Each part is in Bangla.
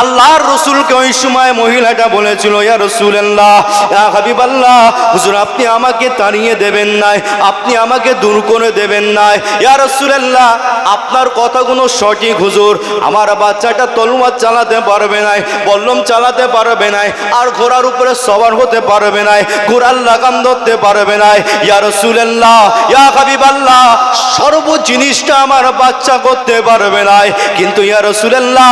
Allah আল্লাহর রসুলকে ওই সময় মহিলাটা বলেছিল, ইয়া রসুল্লাহ ইয়া হুজুর, আপনি আমাকে তাড়িয়ে দেবেন নাই, আপনি আমাকে দূর করে দেবেন নাই। ইয়া রসুল্লাহ আপনার কথাগুলো সঠিক, হুজুর। আমার বাচ্চাটা তলুয়ার চালাতে পারবে নাই, বল্লম চালাতে পারবে নাই, আর ঘোড়ার উপরে সবার হতে পারবে নাই, ঘোড়ার লাগাম ধরতে পারবে নাই। ইয়া রসুল্লাহ ইয়া হাবিবাল্লাহ সর্ব জিনিসটা আমার বাচ্চা করতে পারবে নাই। কিন্তু ইয়া রসুল্লাহ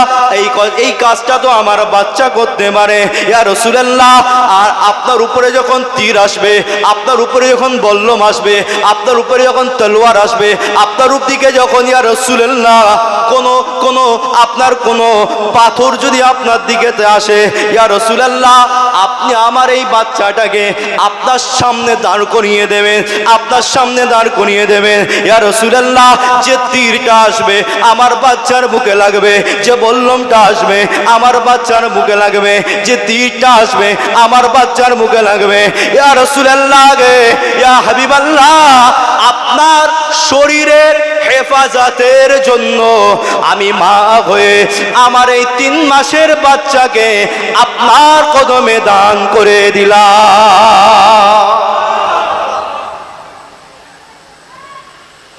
এই কাজটা তো আমার বাচ্চা করতে পারে ইয়া রসুল্লাহ আর আপনার উপরে যখন তীর আসবে, আপনার উপরে যখন বল্লম আসবে, আপনার উপরে যখন তলোয়ার আসবে, আপনার উপদিকে যখন ইয়া রসুল্লাহ কোনো কোনো আপনার কোনো পাথর যদি আপনার দিকে আসে, ইয়া রসুল্লাহ আপনি আমার এই বাচ্চাটাকে আপনার সামনে দাঁড় করিয়ে দেবেন, আপনার সামনে দাঁড় করিয়ে দেবেন। ইয়া রসুল্লাহ যে তীরটা আসবে, আমার বাচ্চার বুকে লাগবে, যে বল্লমটা আসবে, আমার বাচ্চার বুকে লাগবে, যে তীরটা আসবে, আমার বাচ্চার মুখে লাগবে। ইয়া রসুল্লাহ গে, ইয়া হাবিবাল্লাহ, আপনার শরীরের হেফাজতের জন্য আমি মা হয়ে আমার এই তিন মাসের বাচ্চাকে আপনার কদমে দান করে দিলাম।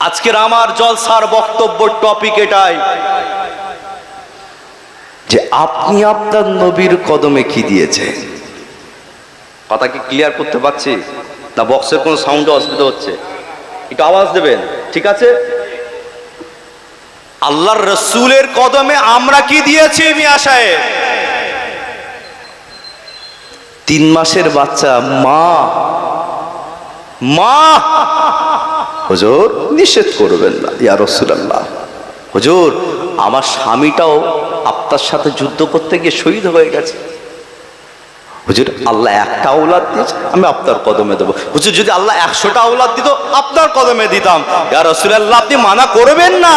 আজকের আমার জলসার বক্তব্য টপিক এটাই। যে আপনি আপনার নবীর কদমে কি দিয়েছেন? কথা কি ক্লিয়ার করতে পারছি? না বক্সের কোনো সাউন্ডে অসুবিধা হচ্ছে? একটু আওয়াজ দেবেন, ঠিক আছে? আল্লাহর রসুলের কদমে আমরা কি দিয়েছি মিয়া সাহেব তিন মাসের বাচ্চা, মা। মা! হুজুর, নিষেধ করবেন না, ইয়া রসুলাল্লাহ। হুজুর, আমার স্বামীটাও আপনার সাথে যুদ্ধ করতে গিয়ে শহীদ হয়ে গেছে। হুজুর, আল্লাহ একটা আওলাদ দিয়েছে, আমি আপনার কদমে দেবো। হুজুর, যদি আল্লাহ একশোটা আওলাদ দিত, আপনার কদমে দিতাম। ইয়া রসুলাল্লাহ, আপনি মানা করবেন না।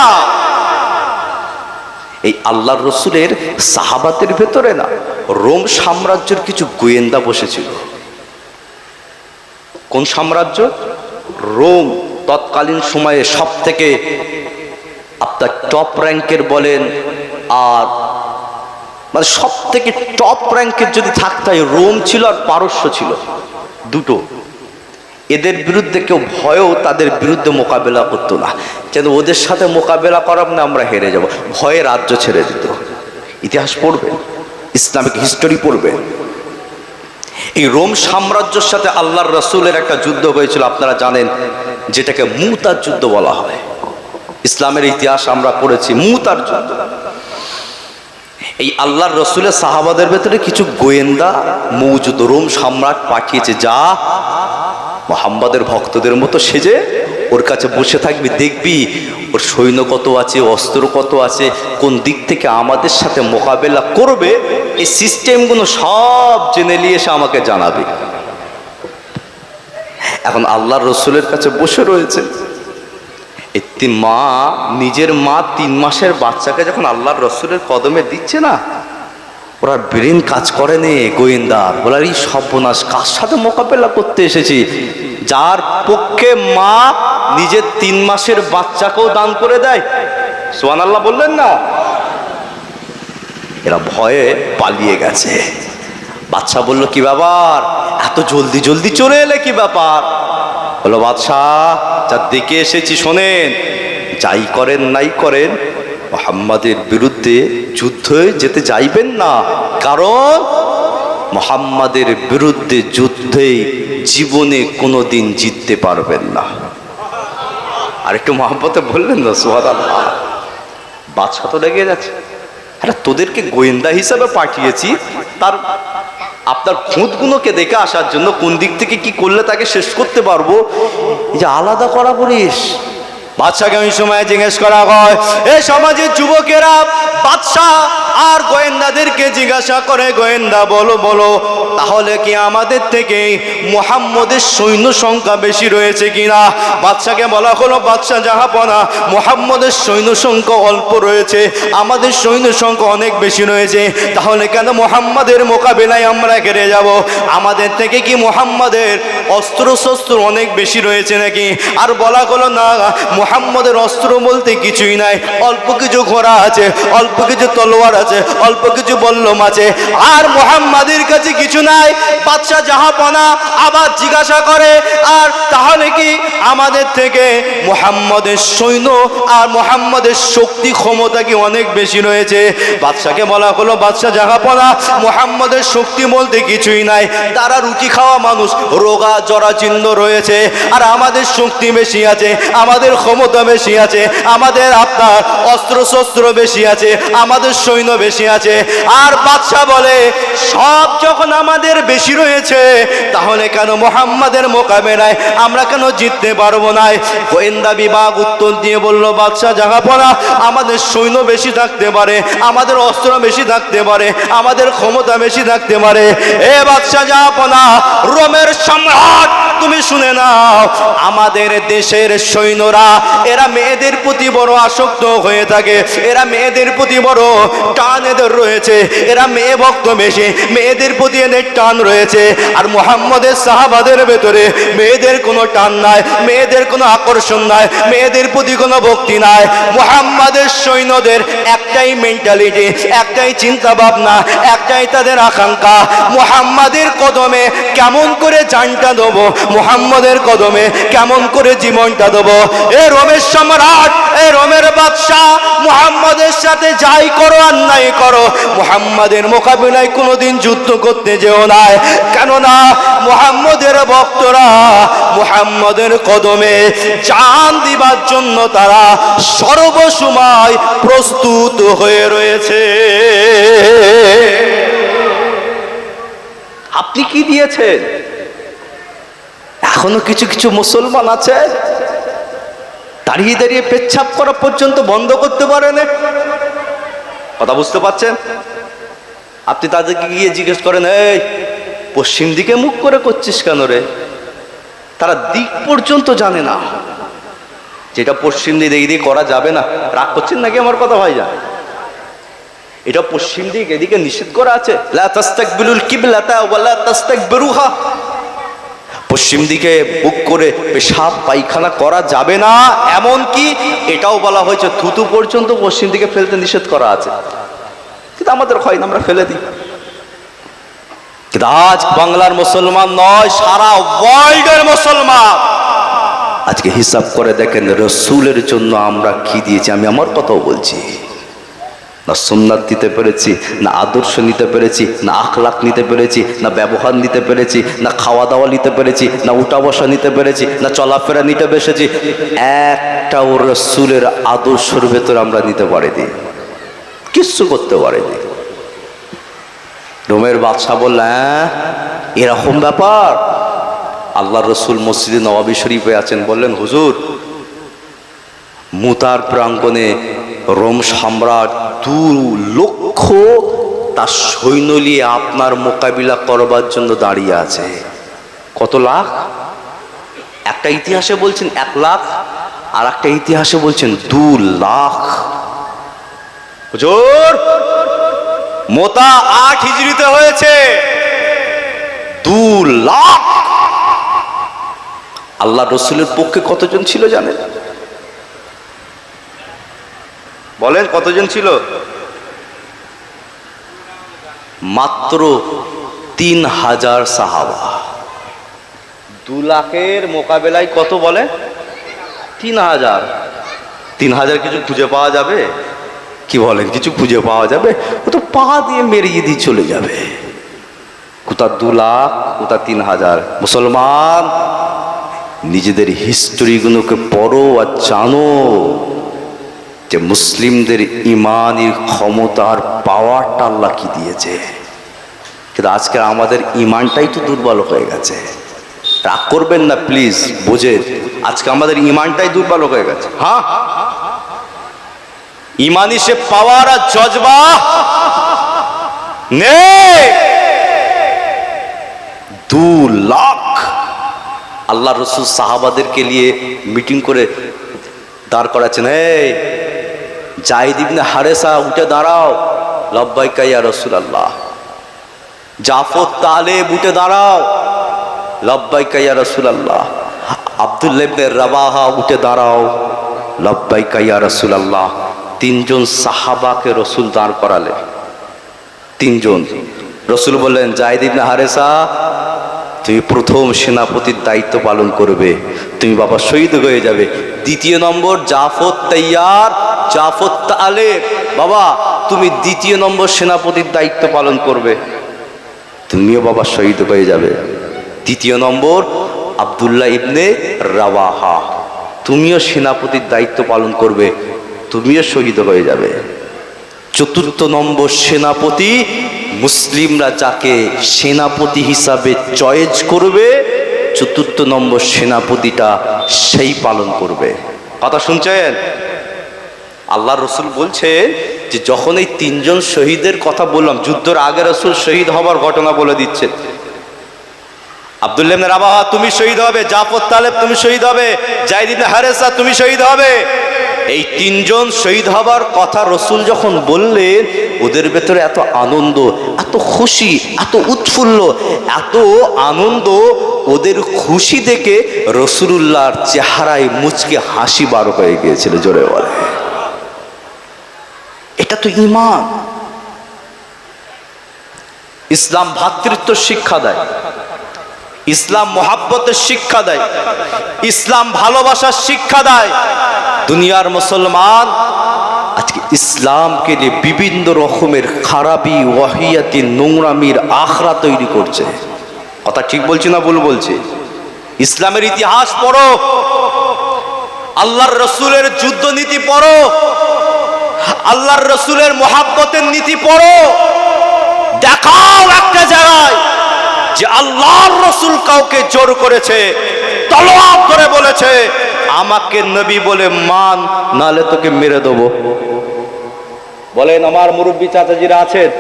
এই আল্লাহর রসুলের সাহাবাতের ভেতরে না, রোম সাম্রাজ্যের কিছু গোয়েন্দা বসেছিল। কোন সাম্রাজ্য? রোম তৎকালীন সময়ে সব থেকে আপনার টপ র্যাঙ্কের বলেন আর মানে সব থেকে টপ র্যাঙ্কের যদি থাকতে রোম ছিল আর পারস্য ছিল, দুটো। এদের বিরুদ্ধে কেউ ভয়েও তাদের বিরুদ্ধে মোকাবেলা করতো না। যেন ওদের সাথে মোকাবেলা করার না আমরা হেরে যাব। ভয়ে রাজ্য ছেড়ে দিত। ইতিহাস পড়বে, ইসলামিক হিস্টোরি পড়বে। এই রোম সাম্রাজ্যের সাথে আল্লাহর রসুলের একটা যুদ্ধ হয়েছিল, আপনারা জানেন, যেটাকে মুতার যুদ্ধ বলা হয়। ইসলামের ইতিহাস আমরা পড়েছি, মুতার যুদ্ধ। এই আল্লাহর রসুলের সাহাবাদের ভেতরে কিছু গোয়েন্দা মৌজুদ রোম সম্রাট পাঠিয়েছে, যা মোহাম্মদের ভক্তদের মতো সেজে ওর কাছে বসে থাকবি, দেখবি ওর সৈন্য কত আছে, অস্ত্র কত আছে, কোন দিক থেকে আমাদের সাথে মোকাবেলা করবে, এই সিস্টেমগুলো সব জেনে নিয়ে এসে আমাকে জানাবে। এখন আল্লাহর রসুলের কাছে বসে রয়েছে। মা নিজের মা তিন মাসের বাচ্চাকে যখন আল্লাহর রসুলের কদমে দিচ্ছে না, ওরা ব্রেন কাজ করে নে গোয়েন্দার বলার এই সর্বনাশ, কার সাথে মোকাবেলা করতে এসেছি? যার পক্ষে মা নিজের তিন মাসের বাচ্চাকেও দান করে দেয়। সোহান আল্লাহ বললেন না? এরা ভয়ে পালিয়ে গেছে। বাচ্চা বলল, কি ব্যাপার? এত জলদি জলদি চলে এলে কি ব্যাপার? বলো বাদশাহ যার দিকে এসেছি শোনেন। যাই করেন নাই করেন, মোহাম্মদের বিরুদ্ধে যুদ্ধে যেতে যাইবেন না। কারণ মোহাম্মদের বিরুদ্ধে যুদ্ধে জীবনে কোনোদিন জিততে পারবেন না। আর একটু মোহাম্মতে বললেন না সোহাদ আল্লাহ বাদশা তো লেগে যাচ্ছে আরে তোদেরকে গোয়েন্দা হিসাবে পাঠিয়েছি, তার আপনার খুঁতগুলোকে দেখে আসার জন্য কোন দিক থেকে কি করলে তাকে শেষ করতে পারব? যে আলাদা করা বলিস। বাদশাকে ওই সময় জিজ্ঞেস করা হয়, এ সমাজের যুবকেরা, বাদশাহ আর গোয়েন্দাদেরকে জিজ্ঞাসা করে, গোয়েন্দা বলো বলো, তাহলে কি আমাদের থেকে মোহাম্মদের সৈন্য সংখ্যা বেশি রয়েছে কিনা? বাদশাকে বলা হলো, বাদশাহ জাহাপনা মোহাম্মদের সৈন্য সংখ্যা অল্প রয়েছে, আমাদের সৈন্য সংখ্যা অনেক বেশি রয়েছে, তাহলে কেন মোহাম্মদের মোকাবেলায় আমরা ঘেরে যাব? আমাদের থেকে কি মোহাম্মদের অস্ত্র শস্ত্র অনেক বেশি রয়েছে নাকি? আর বলা হলো, না মোহাম্মদের অস্ত্র বলতে কিছুই নাই। অল্প কিছু ঘোড়া আছে, অল্প কিছু তলোয়ার আছে, অল্প কিছু বল্লম আছে। আর মোহাম্মদের কাছে কিছু নাই। বাদশাহ জাহাপনা আবার জিজ্ঞাসা করে, আর তাহলে কি আমাদের থেকে মোহাম্মদের সৈন্য আর মোহাম্মদের শক্তি ক্ষমতা কি অনেক বেশি রয়েছে? বাদশাকে বলা হলো, বাদশাহ জাহাপনা, মোহাম্মদের শক্তি বলতে কিছুই নাই। তারা রুটি খাওয়া মানুষ, রোগা জরাচিহ্ন রয়েছে। আর আমাদের শক্তি বেশি আছে, আমাদের ক্ষমতা বেশি আছে, আমাদের আপনার অস্ত্র শস্ত্র বেশি আছে, আমাদের সৈন্য বেশি আছে। আর বাদশাহ বলে, সব যখন আমাদের বেশি রয়েছে, তাহলে কেন মোহাম্মদের মোকাবেলায় আমরা কেন জিততে পারব না? গোয়েন্দা বিভাগ উত্তর দিয়ে বলল, বাদশাহ জাহাপনা আমাদের সৈন্য বেশি থাকতে পারে, আমাদের অস্ত্র বেশি থাকতে পারে, আমাদের ক্ষমতা বেশি থাকতে পারে। এ বাদশাহ জাহাপনা রোমের সম্রাট তুমি শুনে নাও, আমাদের দেশের সৈন্যরা, এরা মেয়েদের প্রতি বড় আসক্ত হয়ে থাকে, এরা মেয়েদের প্রতি বড় টান এদের রয়েছে, এরা মেয়ে ভক্ত বেশি, মেয়েদের প্রতি এদের টান রয়েছে, আর মোহাম্মদের সাহাবাদের ভেতরে মেয়েদের কোনো টান নাই, মেয়েদের কোনো আকর্ষণ নাই, মেয়েদের প্রতি কোনো ভক্তি নাই, মোহাম্মদের সৈন্যদের একটাই মেন্টালিটি একটাই চিন্তা ভাবনা একটাই তাদের আকাঙ্ক্ষা, মোহাম্মদের কদমে কেমন করে জানটা দেবো মোহাম্মদের কদমে কেমন করে জীবনটা দেবো? এ রোমের সম্রাট, এ রোমের বাদশাহ, মোহাম্মদের সাথে যাই করো আর নাই করো। মোহাম্মদের মোকাবিলায় কোনোদিন যুদ্ধ করতে যেও না কেননা মোহাম্মদের ভক্তরা মোহাম্মদের কদমে চান দিবার জন্য তারা সর্বসময় প্রস্তুত হয়ে রয়েছে। আপনি কি দিয়েছেন? এখনও কিছু কিছু মুসলমান আছে? দাঁড়িয়ে দাঁড়িয়ে পেচ্ছাপ করা পর্যন্ত বন্ধ করতে পারেন কথা বুঝতে পারছেন? আপনি তাদেরকে গিয়ে জিজ্ঞেস করেন, এই, পশ্চিম দিকে মুখ করে করছিস কেন রে? তারা দিক পর্যন্ত জানে না। যেটা পশ্চিম দিক এদিকে করা যাবে না। রাগ করছেন নাকি আমার কথা ভাই যা এটা পশ্চিম দিক এদিকে নিষেধ করা আছে। লা তাস্তাকবিলুল কিবলাতা ওয়ালা তাস্তাকবিরুহা। পশ্চিম দিকে বুক করে পেশাব পায়খানা করা যাবে না, এমন কি? এটাও বলা হয়েছে, থুতু পর্যন্ত পশ্চিম দিকে ফেলতে নিষেধ করা আছে। কিন্তু আমাদের হয় না, আমরা ফেলে দিই। কিন্তু আজ বাংলার মুসলমান নয়, সারা ওয়ার্ল্ডের মুসলমান। আজকে হিসাব করে দেখেন, রসুলের জন্য আমরা কি দিয়েছি, আমি আমার কথাও বলছি। না সোমনাথ নিতে পেরেছি, না আদর্শ নিতে পেরেছি, না আখলাখ নিতে পেরেছি, না ব্যবহার নিতে পেরেছি, না খাওয়া দাওয়া নিতে পেরেছি, না উঠা বসা নিতে পেরেছি, না চলাফেরা নিতে বেসেছি একটা ওর রসুলের আদর্শর ভেতর আমরা নিতে পারিনি, কিচ্ছু করতে পারিনি। রোমের বাদশাহ বলল হ্যাঁ এরকম ব্যাপার? আল্লাহ রসুল মসজিদে নবাবী শরীফে আছেন, বললেন, হুজুর, মুতার প্রাঙ্গণে রোম সম্রাট দু লক্ষ তার সৈন্য নিয়ে আপনার মোকাবিলা করবার জন্য দাঁড়িয়ে আছে। কত লাখ? একটা ইতিহাসে বলছেন এক লাখ, আর একটা ইতিহাসে বলছেন দু লাখ। হুজুর, মোতা আট হিজড়িতে হয়েছে। দু লাখ। আল্লাহ রসুলের পক্ষে কতজন ছিল জানেন? বলেন, কতজন ছিল? মাত্র তিন হাজার সাহাবা। দু লাখের মোকাবেলায় কত বলে? তিন হাজার। তিন হাজার কিছু খুঁজে পাওয়া যাবে? কি বলেন, কিছু খুঁজে পাওয়া যাবে? ও তো পা দিয়ে মেরিয়ে দিয়ে চলে যাবে। কোথা দু লাখ, কোথা তিন হাজার। মুসলমান, নিজেদের হিস্টোরিগুলোকে পড়ো আর জানো। যে মুসলিমদের ইমানের ক্ষমতার পাওয়ারটা আল্লাহ কি দিয়েছে? কিন্তু আজকে আমাদের ইমানটাই তো দুর্বল হয়ে গেছে। রাগ করবেন না প্লিজ বোঝে। আজকে আমাদের ইমানটাই দুর্বল হয়ে গেছে। হ্যাঁ? ইমানি সে পাওয়ার আর জজবা দু লাখ আল্লাহ রসুল সাহাবাদেরকে নিয়ে মিটিং করে দাঁড় করাচ্ছেন, এই জাহিদ ইবনে হারেসা, উঠে দাঁড়াও। লব্বাইকা ইয়া রসুল আল্লাহ জাফর তালেব, উঠে দাঁড়াও। লব্বাইকা ইয়া রসুল আল্লাহ আবদুল্লাহ ইবনে রাবাহা, উঠে দাঁড়াও। লব্বাইকা ইয়া রসুল আল্লাহ তিনজন সাহাবাকে রসুল দাঁড় করালে তিনজন। রসুল বললেন জাহিদ ইবনে হারেসা, তুমি প্রথম সেনাপতির দায়িত্ব পালন করবে। তুমি বাবা শহীদ হয়ে যাবে। দ্বিতীয় নম্বর, জাফর তৈয়ার জাফর আলে বাবা, তুমি দ্বিতীয় নম্বর সেনাপতির দায়িত্ব পালন করবে। তুমিও বাবা শহীদ হয়ে যাবে। তৃতীয় নম্বর, আবদুল্লাহ ইবনে রাওয়াহা। তুমিও সেনাপতির দায়িত্ব পালন করবে। তুমিও শহীদ হয়ে যাবে। চতুর্থ নম্বর সেনাপতি, মুসলিমরা যাকে সেনাপতি হিসাবে চয়েস করবে, চতুর্থ নম্বর সেনাপতিটা সেই পালন করবে। কথা শুনছেন? আল্লাহ রসুল বলছে যে যখন এই তিনজন শহীদের কথা বললাম, যুদ্ধর আগে রসুল শহীদ হবার ঘটনা বলে দিচ্ছে। আব্দুল্লাহ রাবাহা, তুমি শহীদ হবে, জাফর তালেব, তুমি শহীদ হবে জাইদিন হারেসা, তুমি শহীদ হবে। এই তিনজন শহীদ হবার কথা রসুল যখন বললেন, ওদের ভেতরে এত আনন্দ, এত খুশি, এত উৎফুল্ল, এত আনন্দ, ওদের খুশি দেখে রসুলুল্লাহর চেহারায় মুচকে হাসি বার হয়ে গিয়েছিল, জোরে বলে। এটা তো ইমান ইসলাম ভ্রাতৃত্ব শিক্ষা দেয়। ইসলাম মহাব্বতের শিক্ষা দেয়। ইসলাম ভালোবাসার শিক্ষা দেয়। দুনিয়ার মুসলমান আজকে ইসলামকে নিয়ে বিভিন্ন রকমের খারাপি, ওয়াহিয়াতি, নোংরামির আখড়া তৈরি করছে। কথা ঠিক বলছি না ভুল বলছি? ইসলামের ইতিহাস পড়ো। আল্লাহর রসুলের যুদ্ধ নীতি পড়ো। আল্লাহর রসুলের মহাব্বতের নীতি পড়ো। দেখাও একটা জায়গায় যে আল্লাহর রসুল কাউকে জোর করেছে, তলোয়ার করে বলেছে, আমাকে নবী বলে মান, নালে তোকে মেরে দেবো। বলেন, আমার মুরব্বী চাচাজিরা আছেন,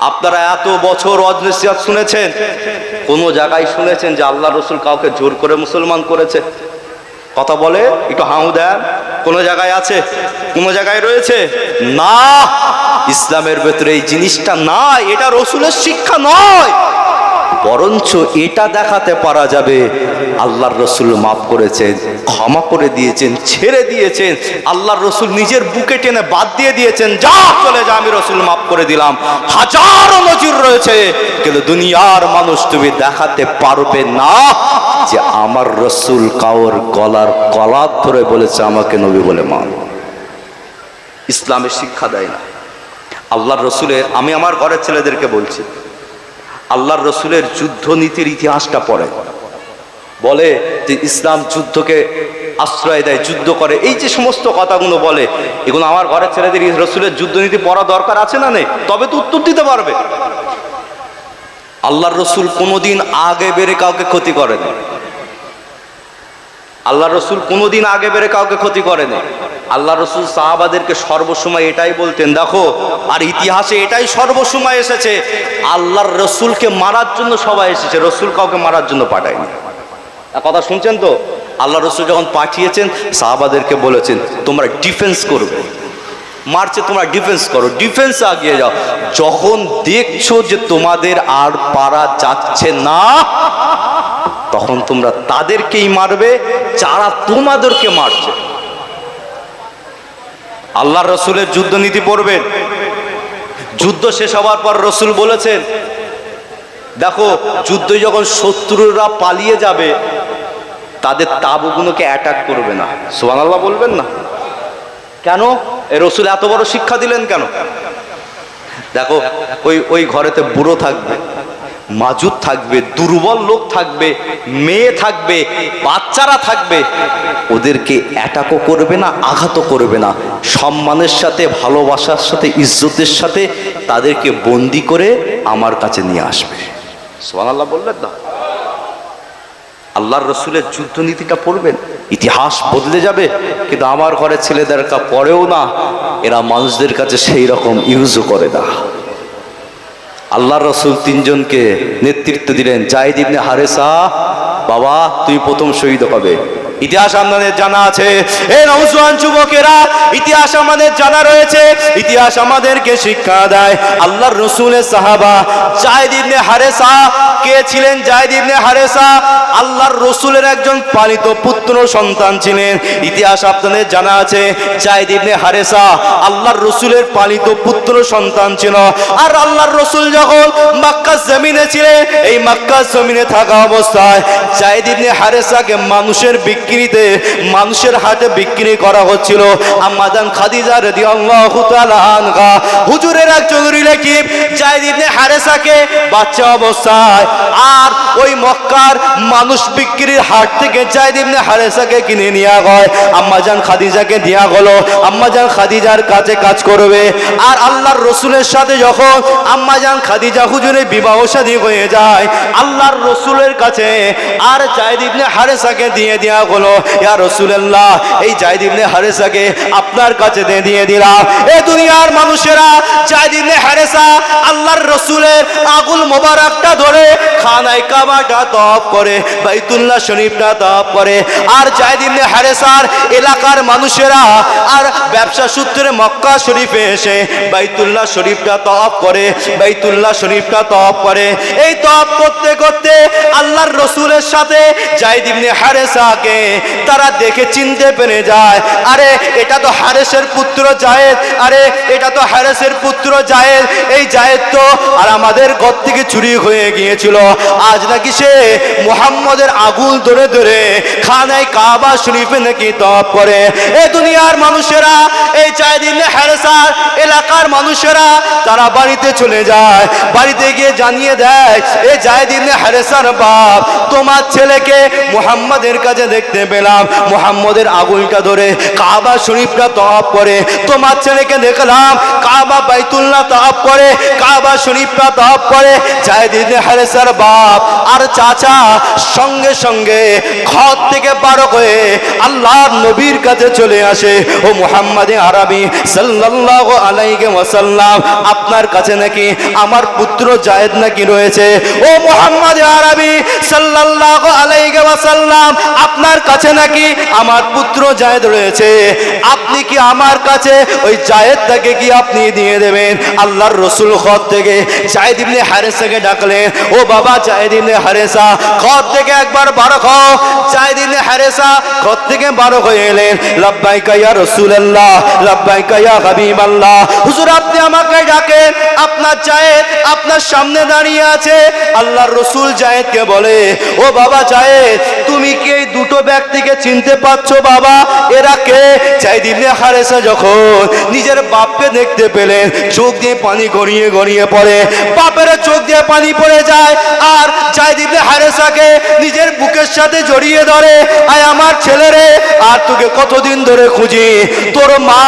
আপনারা এত বছর অজনেসিয়াত শুনেছেন, কোন জায়গায় শুনেছেন যে আল্লাহ রসুল কাউকে জোর করে মুসলমান করেছে? কথা বলে, একটু হাউ দেন, কোন জায়গায় আছে? কোন জায়গায় রয়েছে? না। ইসলামের ভেতরে এই জিনিসটা না এটা রসুলের শিক্ষা নয়। বরঞ্চ এটা দেখাতে পারা যাবে, আল্লাহর রসুল মাফ করেছেন, ক্ষমা করে দিয়েছেন, ছেড়ে দিয়েছেন, আল্লাহর রসুল নিজের বুকে টেনে বাদ দিয়ে দিয়েছেন, যা চলে যা, আমি রসুল মাফ করে দিলাম। হাজারো নজির রয়েছে, কিন্তু দুনিয়ার মানুষ তুমি দেখাতে পারবে না যে আমার রসুল কাউর গলার গলার ধরে বলেছে আমাকে নবী বলে মান। ইসলামের শিক্ষা দেয় না। আল্লাহর রসুলের, আমি আমার ঘরের ছেলেদেরকে বলছি, আল্লাহর রসুলের যুদ্ধ নীতির ইতিহাসটা পড়ে। বলে যে ইসলাম যুদ্ধকে আশ্রয় দেয়, যুদ্ধ করে। এই যে সমস্ত কথাগুলো বলে, এগুলো আমার ঘরের ছেলেদের রসুলের যুদ্ধনীতি পড়া দরকার আছে না নেই? তবে তো উত্তর দিতে পারবে। আল্লাহর রসুল কোনোদিন আগে বেড়ে কাউকে ক্ষতি করেন। আল্লাহ রসুল কোনোদিন আগে বেড়ে কাউকে ক্ষতি করেনি। আল্লাহ রসুল সাহাবাদেরকে সর্বসময় এটাই বলতেন, দেখো, আর ইতিহাসে এটাই সর্বসময় এসেছে। আল্লাহর রসুলকে মারার জন্য সবাই এসেছে, রসুল কাউকে মারার জন্য পাঠায়নি। কথা শুনছেন তো? আল্লাহ রসুল যখন পাঠিয়েছেন, সাহাবাদেরকে বলেছেন, তোমরা ডিফেন্স করবে। মার্চে তোমরা ডিফেন্স করো, ডিফেন্স আগিয়ে যাও। যখন দেখছ যে তোমাদের আর পারা যাচ্ছে না, তখন তোমরা তাদেরকেই মারবে, যারা তোমাদেরকে মারছে। আল্লাহ রসুলের যুদ্ধ নীতি পড়বেন যুদ্ধ শেষ হওয়ার পর রসুল বলেছেন, দেখো, যুদ্ধ যখন শত্রুরা পালিয়ে যাবে, তাদের তাবুগুলোকে অ্যাটাক করবে না। সোহান আল্লাহ বলবেন না। কেন? এ রসুল এত বড় শিক্ষা দিলেন কেন? দেখো, ওই ওই ঘরেতে বুড়ো থাকবে। মাজুদ থাকবে, দুর্বল লোক থাকবে, মেয়ে থাকবে, বাচ্চারা থাকবে। ওদেরকে অ্যাটাকও করবে না আঘাতও করবে না। সম্মানের সাথে, ভালোবাসার সাথে, ইজ্জতের সাথে তাদেরকে বন্দি করে আমার কাছে নিয়ে আসবে। সোহান আল্লাহ বললেন না? আল্লাহর রসুলের যুদ্ধ নীতিটা পড়বেন, ইতিহাস বদলে যাবে, কিন্তু আমার ঘরের ছেলেদের কা পড়েও না, এরা মানুষদের কাছে সেই রকম ইউজও করে না। আল্লাহর রসুল তিনজনকে নেতৃত্ব দিলেন। জাহিদ ইবনে হারেসা বাবা তুই প্রথম শহীদ হবে। ইতিহাস আপনাদের জানা আছে। এই নৌজওয়ান যুবকেরা, ইতিহাস আমাদের জানা রয়েছে। ইতিহাস আমাদেরকে শিক্ষা দেয়। আল্লাহর রসুলের সাহাবা জায়দ ইবনে হারেসা, কে ছিলেন জায়দ ইবনে হারেসা? আল্লাহর রসুলের একজন পালিত পুত্র সন্তান ছিলেন। ইতিহাস আপনাদের জানা আছে, জায়দ ইবনে হারেসা আল্লাহর রসুলের পালিত পুত্র সন্তান ছিল। আর আল্লাহর রসুল যখন মাক্কা জমিনে ছিলেন, এই মক্কা জমিনে থাকা অবস্থায় জায়দ ইবনে হারেসাকে মানুষের বিক্রিতে, মানুষের হাটে বিক্রি করা হচ্ছিল। আম্মাদান খাদিজা রাদিয়াল্লাহু তাআলা হুজুরের একজন রিলেটিভ জায়দ ইবনে হারেসাকে বাচ্চা অবস্থায়। আর ওই মক্কার মানুষ বিক্রির হাট থেকে জায়দ ইবনে হারেসাকে কিনে নেওয়া হয়। আম্মাজান খাদিজাকে দেয়া হলো। আম্মাজান খাদিজার কাছে কাজ করবে। আর আল্লাহর রসুলের সাথে যখন আম্মাজান খাদিজা হুজুরের বিবাহ শাদী হয়ে যায়, আল্লাহর রসুলের কাছে আর জায়দ ইবনে হারেসাকে দিয়ে দেওয়া হলো। ইয়া রসুলাল্লাহ, এই জায়দ ইবনে হারেসাকে আপনার কাছে দিয়ে দিলাম। এ দুনিয়ার মানুষেরা জায়দ ইবনে হারেসা আল্লাহর রসুলের আগুল মোবারকটা ধরে খানায় কাবাটা তপ করে, বাইতুল্লাহ শরীফটা তপ করে। আর জায়দ ইবনে হারেসার এলাকার মানুষেরা আর ব্যবসা সূত্রে মক্কা শরীফে এসে বাইতুল্লাহ শরীফটা তপ করে, বাইতুল্লাহ শরীফটা তপ করে। এই তপ করতে করতে আল্লাহর রসুলের সাথে জায়দ ইবনে হারেসাকে তারা দেখে চিনতে পেরে যায়। আরে, এটা তো হারেসের পুত্র জায়েদ। আরে, এটা তো হারেসের পুত্র জায়েদ। এই জায়েদ তো আর আমাদের ঘর থেকে চুরি হয়ে গিয়েছিল। আজ নাকি সে মুহাম্মদের আগুল ধরে ধরে খানায় কাবা শরীফে নাকি তপ করে। এ দুনিয়ার মানুষেরা, এই জায়েদ ইবনে হারেসার এলাকার মানুষেরা, তারা বাড়িতে চলে যায়। বাড়িতে গিয়ে জানিয়ে দেয়, এ জায়েদ ইবনে হারেসার বাপ, তোমার ছেলেকে মোহাম্মদের কাছে দেখতে পেলাম মুহাম্মদের আগুলটা ধরে কাবা শরীফটা তপ করে। তোমার ছেলেকে দেখলাম কাবা বাইতুল্লাহ তপ করে, কাবা শরীফটা তপ করে। জায়েদ ইবনে হারেসার বাপ আর চাচা সঙ্গে সঙ্গে ঘর থেকে বারো হয়ে আল্লাহর নবীর কাছে চলে আসে। ও মুহাম্মাদে আরবি সাল্লাল্লাহু আলাইহি ওয়াসাল্লাম, আপনার কাছে নাকি আমার পুত্র জায়েদ নাকি রয়েছে? ও মুহাম্মাদে আরবি সাল্লাল্লাহু আলাইহি ওয়াসাল্লাম, আপনার কাছে নাকি আমার পুত্র জায়েদ রয়েছে। আপনি কি আমার কাছে ওই জায়েদটাকে কি আপনি দিয়ে দেবেন? আল্লাহর রসুল খত থেকে জায়েদ ইবনে হারেসাকে ডাকলেন, ও বাবা, জায়েদ ইবনে হারেসা খত থেকে একবার বারো খাও জায়েদ ইবনে হারেসা খত থেকে বারো হয়ে এলেন, লাব্বাইকা ইয়া রাসূলুল্লাহ, লাব্বাইকা ইয়া হাবিবাল্লাহ। হুজুর, আপনি আমাকে ডাকেন, আপনার জায়েদ আপনার সামনে দাঁড়িয়ে আছে। আল্লাহর রসুল জায়েদকে বলে, ও বাবা, জায়েদ, তুমি কি এই দুটো ব্যক্তিকে চিনতে পারছ বাবা? এরা কে? ইবনে হারেসা যখন নিজের বাপকে দেখতে পেলেন, চোখ দিয়ে পানি গড়িয়ে গড়িয়ে পড়ে। বাপের চোখ দিয়ে পানি পড়ে যায় আর ইবনে হারেসাকে নিজের বুকের সাথে জড়িয়ে ধরে, আয় আমার ছেলেরে আর তোকে কতদিন ধরে খুঁজি? তোর মা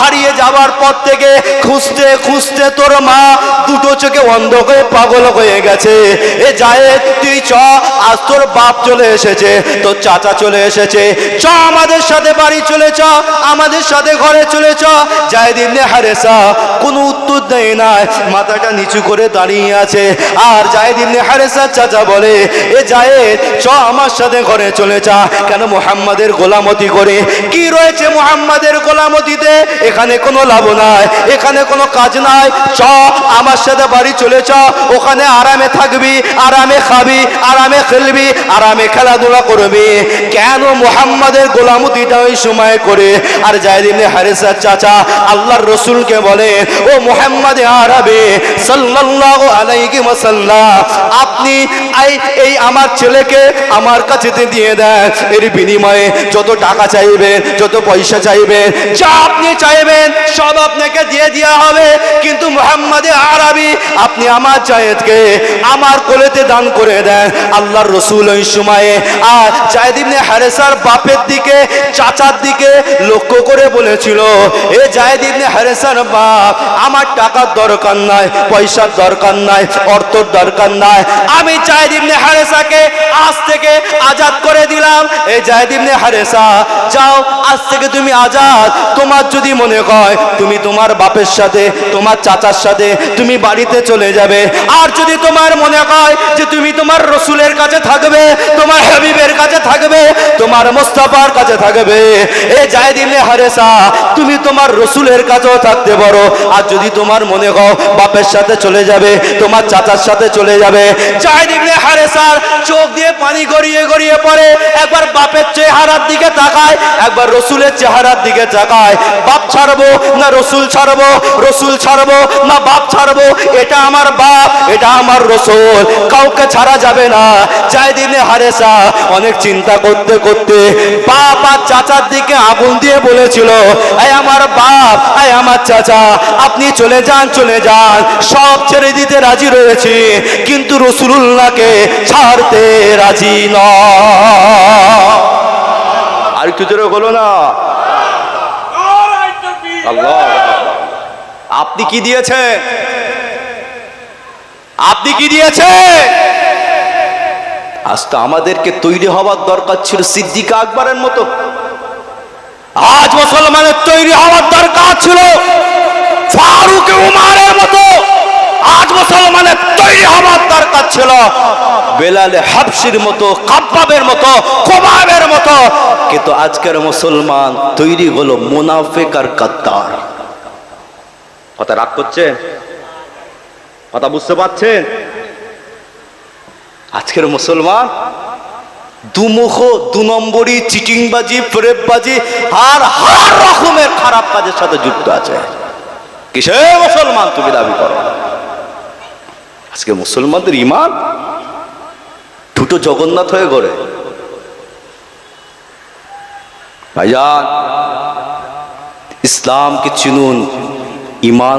হারিয়ে যাওয়ার পর থেকে খুঁজতে খুঁজতে তোর মা দুটো চোখে অন্ধ হয়ে পাগল হয়ে গেছে। এ যায় তুই চ, আজ তোর বাপ চলে এসেছে, তোর চাচা চলে এসেছে। চ, আমাদের সাথে বাড়ি চলে চ, আমাদের সাথে ঘরে চলে চ। জায়েদ ইবনে হারেসা কোনো উত্তর দেয় না। মাথাটা নিচু করে দাঁড়িয়ে আছে। আর জায়েদ ইবনে হারেসা চাচা বলে, এ জায়েদ, চ, আমার সাথে ঘরে চলে যা। কেন মোহাম্মদের গোলামতি করে? কি রয়েছে মোহাম্মদের গোলামতিতে? এখানে কোনো লাভ নাই, এখানে কোনো কাজ নাই। চ, আমার সাথে বাড়ি চলে চ, ওখানে আরামে থাকবি, আরামে খাবি, আরামে খেলবি, আরামে খেলাধুলা করবি। কেন মোহাম্মদের গোলামতিটা ওই সময় করে? আর জায়দ ইবনে হারিসার চাচা আল্লাহর রসুলকে বলে, ও মোহাম্মদ আরবে, সাল্লাল্লাহু আলাইহি ওয়াসাল্লাম, আপনি এই আমার ছেলেকে আমার কাছে দিয়ে দেন। এর বিনিময়ে যত টাকা চাইবেন, যত পয়সা চাইবেন, যা আপনি চাইবেন, সব আপনাকে দিয়ে দেওয়া হবে। কিন্তু মোহাম্মদে আরবি, আপনি আমার জায়েদকে আমার কোলেতে দান করে দেন। আল্লাহর রসুল ওই সময়ে, আর জায়েদ ইবনে হারেসার বাপের দিকে, চাচার দিকে লক্ষ্য করে বলেছিল, এ জায়েদ ইবনে হারেসার বাপ, আমার টাকার দরকার নাই, পয়সার দরকার নাই, অর্থর দরকার নাই। আমি জায়েদ ইবনে হারেসাকে আজ থেকে আজাদ করে দিলাম। এই জায়েদ ইবনে হারেসা, যাও, আজ থেকে তুমি আজাদ। তোমার যদি মনে হয়, তুমি তোমার বাপের সাথে, তোমার চাচার সাথে, তুমি বাড়িতে চলে যাবে। আর যদি তোমার মনে হয় যে তুমি তোমার রসুলের কাছে থাকবে, তোমার হাবিবের কাছে থাকবে তোমার মোস্তাফার কাছে থাকবে। এ যাই দিলে হারেসা, তুমি তোমার রসুলের কাছেও থাকতে পারো। আর যদি তোমার মনে হয় বাপের সাথে চলে যাবে, তোমার চাচার সাথে চলে যাবে যাই দিলে হারেসার চোখ দিয়ে পানি গড়িয়ে গড়িয়ে পড়ে। একবার বাপের চেহারার দিকে তাকায়, একবার রসুলের চেহারার দিকে তাকায়। বাপ ছাড়বো না রসুল ছাড়বো রসুল ছাড়বো না বাপ ছাড়বো? এটা আমার বাপ, এটা আমার রসুল। কাউকে ছাড়া যাবে না। যাই দিনে হারেসা, অনেক চিন্তা করতে করতে বাপ আর চাচার দিকে আগুন দিয়ে বলেছিল, এই আমার বাপ, এই আমার চাচা, আপনি চলে যান চলে যান, সব ছেড়ে দিতে রাজি রয়েছে, কিন্তু রসুল্লাহকে ছাড়তে রাজি ন। আর একটু জোরে বলো না। আপনি কি দিয়েছেন? আপনি কি দিয়েছে আজ তো আমাদেরকে তৈরি হওয়ার দরকার ছিল সিদ্দিকা আকবরের মতো। আজ মুসলমানের তৈরি হওয়ার দরকার ছিল ফারুক উমারের মতো। আজ মুসলমানের তৈরি হওয়ার দরকার ছিল বেলালে হাফসির মতো, কাব্বাবের মতো কোবাবের মতো। কিন্তু আজকের মুসলমান তৈরি হলো মুনাফেক আর কাদ্দার কথা রাগ করছেন? কথা বুঝতে পারছেন? আজকের মুসলমান দুমুখ দু নম্বরই চিটিংবাজি, ফ্রেববাজি আর হার রকমের খারাপ কাজের সাথে যুক্ত আছে। কিসে মুসলমান তুমি দাবি করো? আজকে মুসলমানদের ইমান দুটো জগন্নাথ হয়ে গড়ে। ভাইজান, ইসলামকে চিনুন ইমান